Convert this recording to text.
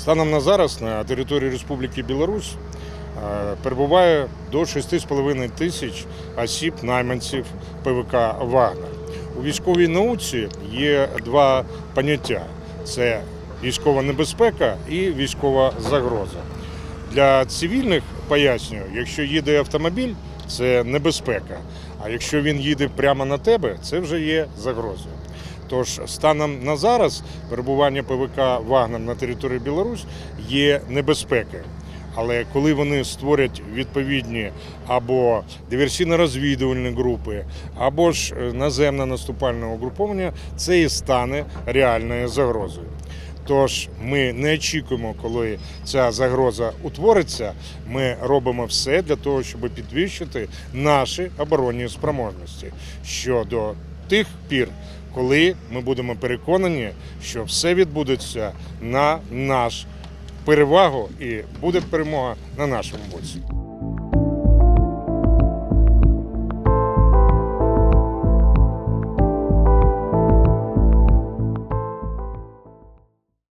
Станом на зараз на території Республіки Білорусь е, перебуває до 6,5 тисяч осіб, найманців ПВК Вагнер. У військовій науці є два поняття: це військова небезпека і військова загроза. Для цивільних пояснюю, якщо їде автомобіль, це небезпека. А якщо він їде прямо на тебе, це вже є загрозою. Тож станом на зараз перебування ПВК Вагнер на території Білорусь є небезпекою. Але коли вони створять відповідні або диверсійно-розвідувальні групи, або ж е, наземне наступальне угруповання, це і стане реальною загрозою. Тож ми не очікуємо, коли ця загроза утвориться. Ми робимо все для того, щоб підвищити наші оборонні спроможності щодо тих пір, коли ми будемо переконані, що все відбудеться на наш перевагу і буде перемога на нашому боці.